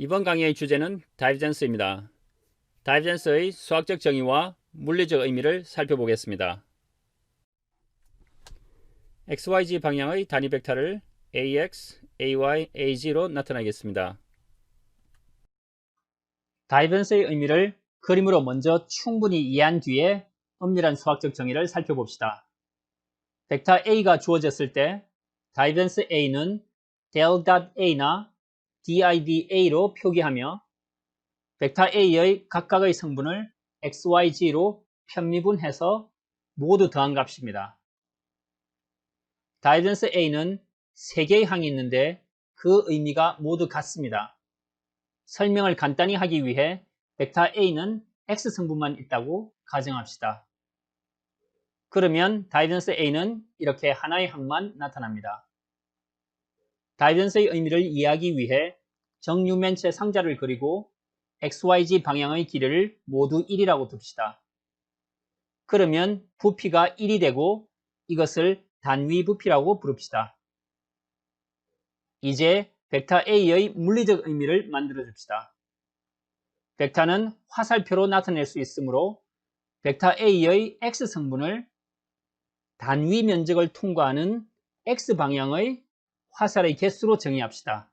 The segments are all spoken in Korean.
이번 강의의 주제는 다이브젠스입니다. 다이브젠스의 수학적 정의와 물리적 의미를 살펴보겠습니다. XYZ 방향의 단위 벡터를 AX, AY, AZ로 나타내겠습니다. 다이브젠스의 의미를 그림으로 먼저 충분히 이해한 뒤에 엄밀한 수학적 정의를 살펴봅시다. 벡터 A가 주어졌을 때 다이벤스 A는 del.a나 div.a로 표기하며 벡터 A의 각각의 성분을 xyz로 편미분해서 모두 더한 값입니다. 다이벤스 A는 3개의 항이 있는데 그 의미가 모두 같습니다. 설명을 간단히 하기 위해 벡터 A는 x 성분만 있다고 가정합시다. 그러면 다이벤스 A는 이렇게 하나의 항만 나타납니다. 다이벤스의 의미를 이해하기 위해 정육면체 상자를 그리고 XYZ 방향의 길이를 모두 1이라고 둡시다. 그러면 부피가 1이 되고 이것을 단위 부피라고 부릅시다. 이제 벡터 A의 물리적 의미를 만들어 줍시다. 벡터는 화살표로 나타낼 수 있으므로 벡터 A의 X 성분을 단위 면적을 통과하는 X 방향의 화살의 개수로 정의합시다.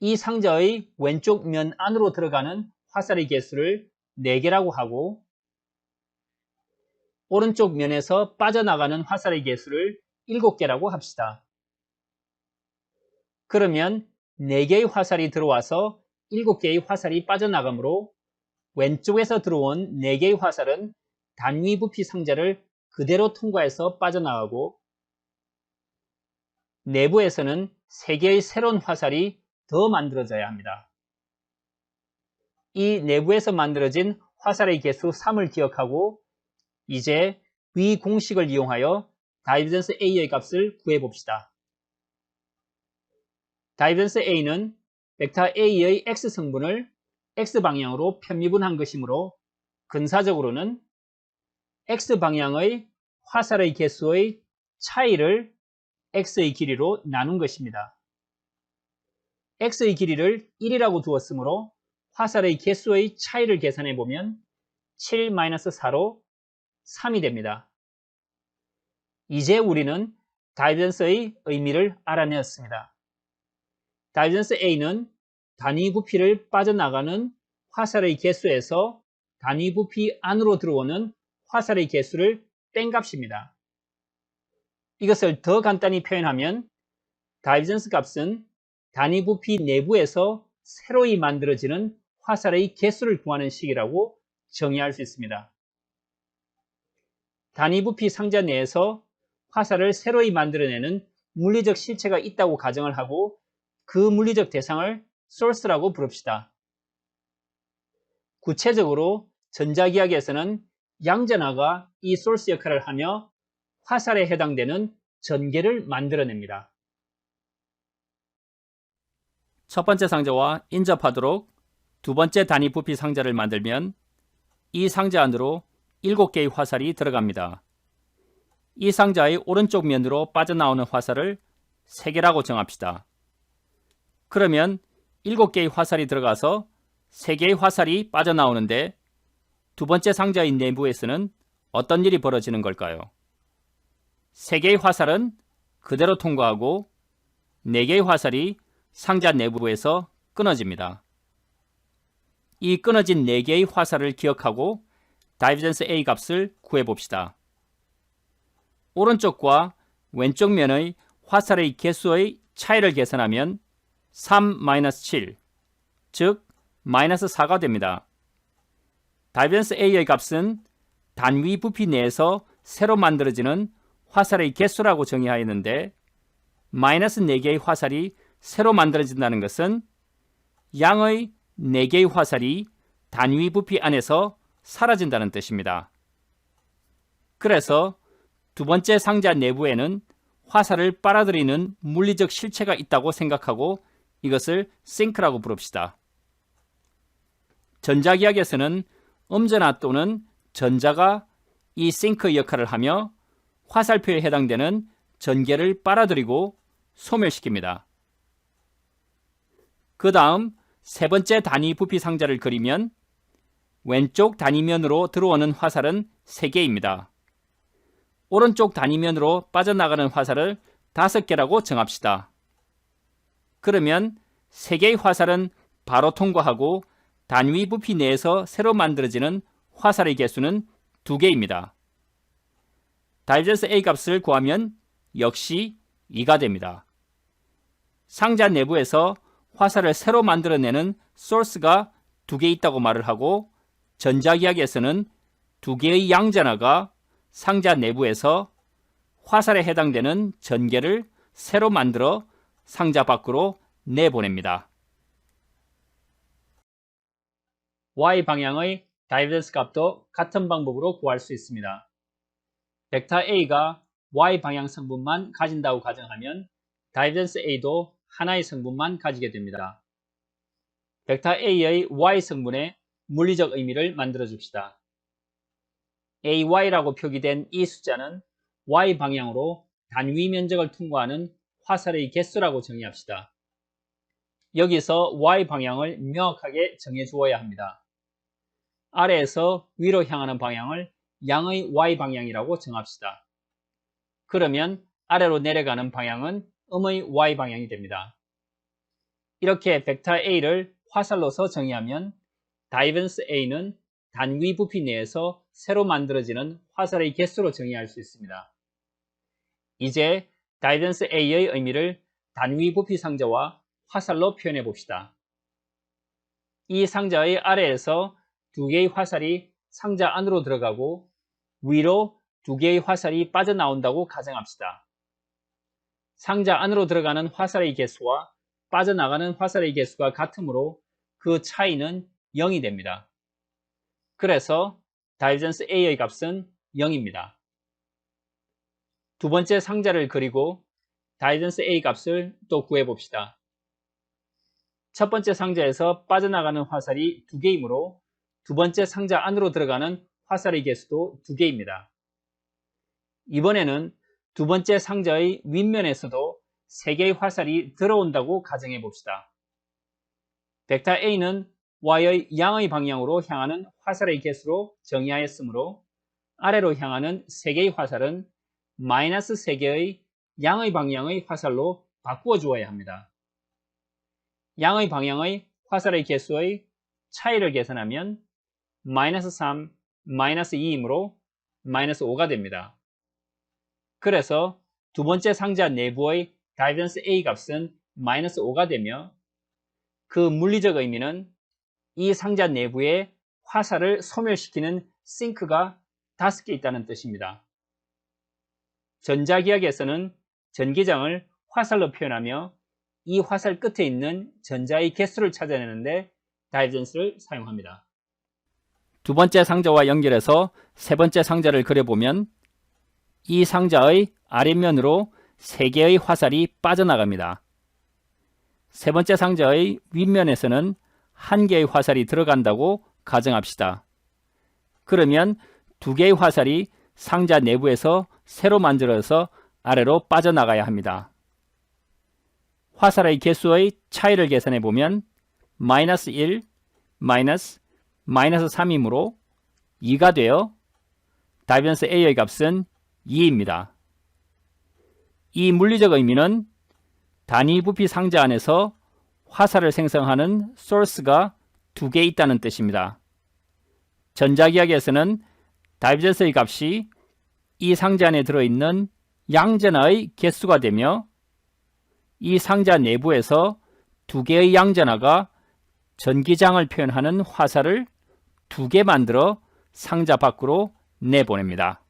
이 상자의 왼쪽 면 안으로 들어가는 화살의 개수를 4개라고 하고 오른쪽 면에서 빠져나가는 화살의 개수를 7개라고 합시다. 그러면 4개의 화살이 들어와서 7개의 화살이 빠져나가므로 왼쪽에서 들어온 4개의 화살은 단위 부피 상자를 그대로 통과해서 빠져나가고 내부에서는 3개의 새로운 화살이 더 만들어져야 합니다. 이 내부에서 만들어진 화살의 개수 3을 기억하고 이제 위 공식을 이용하여 다이브전스 A의 값을 구해봅시다. 다이브전스 A는 벡터 A의 X 성분을 X 방향으로 편미분한 것이므로 근사적으로는 X 방향의 화살의 개수의 차이를 X의 길이로 나눈 것입니다. X의 길이를 1이라고 두었으므로 화살의 개수의 차이를 계산해 보면 7-4로 3이 됩니다. 이제 우리는 다이전스의 의미를 알아내었습니다. 다이전스 A는 단위 부피를 빠져나가는 화살의 개수에서 단위 부피 안으로 들어오는 화살의 개수를 뺀 값입니다. 이것을 더 간단히 표현하면 다이전스 값은 단위 부피 내부에서 새로이 만들어지는 화살의 개수를 구하는 식이라고 정의할 수 있습니다. 단위 부피 상자 내에서 화살을 새로이 만들어내는 물리적 실체가 있다고 가정을 하고 그 물리적 대상을 source라고 부릅시다. 구체적으로 전자기학에서는 양전하가 이 source 역할을 하며 화살에 해당되는 전개를 만들어냅니다. 첫 번째 상자와 인접하도록 두 번째 단위 부피 상자를 만들면 이 상자 안으로 7개의 화살이 들어갑니다. 이 상자의 오른쪽 면으로 빠져나오는 화살을 3개라고 정합시다. 그러면 7개의 화살이 들어가서 3개의 화살이 빠져나오는데 두 번째 상자의 내부에서는 어떤 일이 벌어지는 걸까요? 3개의 화살은 그대로 통과하고 4개의 화살이 상자 내부에서 끊어집니다. 이 끊어진 4개의 화살을 기억하고 다이브전스 A 값을 구해봅시다. 오른쪽과 왼쪽 면의 화살의 개수의 차이를 계산하면 3-7, 즉 마이너스 4가 됩니다. 다이브전스 A의 값은 단위 부피 내에서 새로 만들어지는 화살의 개수라고 정의하였는데 마이너스 4개의 화살이 새로 만들어진다는 것은 양의 4개의 화살이 단위 부피 안에서 사라진다는 뜻입니다. 그래서 두 번째 상자 내부에는 화살을 빨아들이는 물리적 실체가 있다고 생각하고 이것을 싱크라고 부릅시다. 전자기학에서는 음전화 또는 전자가 이 싱크 역할을 하며 화살표에 해당되는 전개를 빨아들이고 소멸시킵니다. 그 다음 세 번째 단위 부피 상자를 그리면 왼쪽 단위면으로 들어오는 화살은 3개입니다. 오른쪽 단위면으로 빠져나가는 화살을 5개라고 정합시다. 그러면 3개의 화살은 바로 통과하고 단위 부피 내에서 새로 만들어지는 화살의 개수는 2개입니다. 다이저스 A 값을 구하면 역시 2가 됩니다. 상자 내부에서 화살을 새로 만들어내는 소스가 2개 있다고 말을 하고 전자기학에서는 2개의 양전화가 상자 내부에서 화살에 해당되는 전개를 새로 만들어 상자 밖으로 내보냅니다. y 방향의 다이버전스 값도 같은 방법으로 구할 수 있습니다. 벡터 A가 y 방향 성분만 가진다고 가정하면 다이버전스 A도 하나의 성분만 가지게 됩니다. 벡터 A의 y 성분의 물리적 의미를 만들어 줍시다. AY라고 표기된 이 숫자는 Y 방향으로 단위 면적을 통과하는 화살의 개수라고 정의합시다. 여기서 Y 방향을 명확하게 정해 주어야 합니다. 아래에서 위로 향하는 방향을 양의 Y 방향이라고 정합시다. 그러면 아래로 내려가는 방향은 음의 Y 방향이 됩니다. 이렇게 벡터 A를 화살로서 정의하면 다이번스 A는 단위 부피 내에서 새로 만들어지는 화살의 개수로 정의할 수 있습니다. 이제 다이던스 A의 의미를 단위 부피 상자와 화살로 표현해 봅시다. 이 상자의 아래에서 두 개의 화살이 상자 안으로 들어가고 위로 두 개의 화살이 빠져나온다고 가정합시다. 상자 안으로 들어가는 화살의 개수와 빠져나가는 화살의 개수가 같으므로 그 차이는 0이 됩니다. 그래서 다이전스 A의 값은 0입니다. 두 번째 상자를 그리고 다이전스 A 값을 또 구해봅시다. 첫 번째 상자에서 빠져나가는 화살이 두 개이므로 두 번째 상자 안으로 들어가는 화살의 개수도 두 개입니다. 이번에는 두 번째 상자의 윗면에서도 세 개의 화살이 들어온다고 가정해 봅시다. 벡터 A는 Y의 양의 방향으로 향하는 화살의 개수로 정의하였으므로 아래로 향하는 3개의 화살은 마이너스 3개의 양의 방향의 화살로 바꾸어 주어야 합니다. 양의 방향의 화살의 개수의 차이를 계산하면 마이너스 3, 마이너스 2이므로 마이너스 5가 됩니다. 그래서 두 번째 상자 내부의 다이던스 A 값은 마이너스 5가 되며 그 물리적 의미는 이 상자 내부에 화살을 소멸시키는 싱크가 5개 있다는 뜻입니다. 전자기학에서는 전기장을 화살로 표현하며 이 화살 끝에 있는 전자의 개수를 찾아내는데 다이전스를 사용합니다. 두 번째 상자와 연결해서 세 번째 상자를 그려보면 이 상자의 아랫면으로 세 개의 화살이 빠져나갑니다. 세 번째 상자의 윗면에서는 한 개의 화살이 들어간다고 가정합시다. 그러면 두 개의 화살이 상자 내부에서 새로 만들어서 아래로 빠져나가야 합니다. 화살의 개수의 차이를 계산해 보면 마이너스 1, 마이너스, 마이너스 3이므로 2가 되어 다변스 A의 값은 2입니다. 이 물리적 의미는 단위 부피 상자 안에서 화살을 생성하는 소스가 두 개 있다는 뜻입니다. 전자기학에서는 다이브제스의 값이 이 상자 안에 들어있는 양전화의 개수가 되며 이 상자 내부에서 두 개의 양전화가 전기장을 표현하는 화살을 두 개 만들어 상자 밖으로 내보냅니다.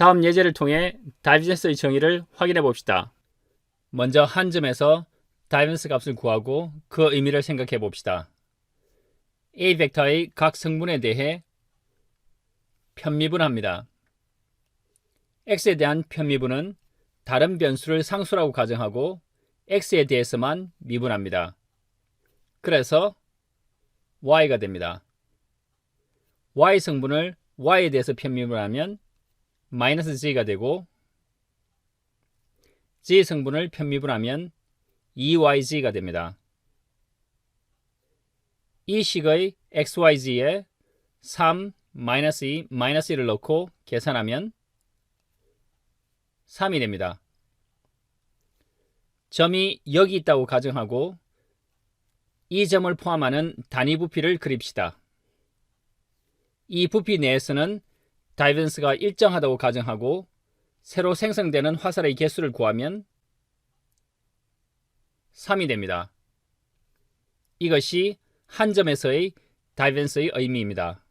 다음 예제를 통해 다이브제스의 정의를 확인해 봅시다. 먼저 한 점에서 다이번스 값을 구하고 그 의미를 생각해 봅시다. A 벡터의 각 성분에 대해 편미분합니다. x에 대한 편미분은 다른 변수를 상수라고 가정하고 x에 대해서만 미분합니다. 그래서 y가 됩니다. y 성분을 y에 대해서 편미분하면 마이너스 g가 되고 g 성분을 편미분하면 2yg가 됩니다. 이 식의 xyz에 3, 마이너스 2, 마이너스 1을 넣고 계산하면 3이 됩니다. 점이 여기 있다고 가정하고 이 점을 포함하는 단위 부피를 그립시다. 이 부피 내에서는 다이벤스가 일정하다고 가정하고 새로 생성되는 화살의 개수를 구하면 3이 됩니다. 이것이 한 점에서의 다이벤스의 의미입니다.